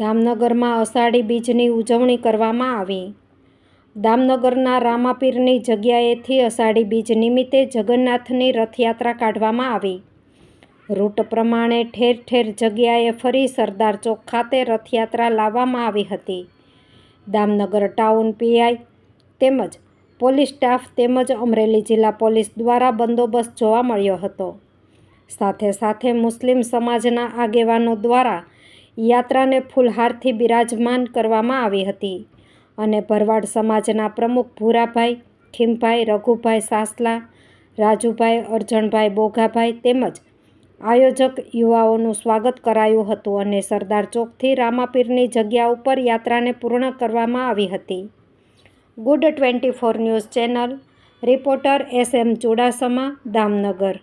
દામનગરમાં અષાઢી બીજની ઉજવણી કરવામાં આવી. દામનગરના રામાપીરની જગ્યાએથી અષાઢી બીજ નિમિત્તે જગન્નાથની રથયાત્રા કાઢવામાં આવી. રૂટ પ્રમાણે ઠેર ઠેર જગ્યાએ ફરી સરદાર ચોક ખાતે રથયાત્રા લાવવામાં આવી હતી. દામનગર ટાઉન પીઆઈ તેમજ પોલીસ સ્ટાફ તેમજ અમરેલી જિલ્લા પોલીસ દ્વારા બંદોબસ્ત જોવા મળ્યો હતો. સાથે સાથે મુસ્લિમ સમાજના આગેવાનો દ્વારા યાત્રાને ફૂલહારથી બિરાજમાન કરવામાં આવી હતી અને ભરવાડ સમાજના પ્રમુખ ભૂરાભાઈ, ખીમભાઈ, રઘુભાઈ સાસલા, રાજુભાઈ, અરજણભાઈ બોઘાભાઈ તેમજ આયોજક યુવાઓનું સ્વાગત કરાયું હતું અને સરદાર ચોકથી રામાપીરની જગ્યા ઉપર યાત્રાને પૂર્ણ કરવામાં આવી હતી. Good twenty four news channel, reporter S M Chudasama, Damnagar.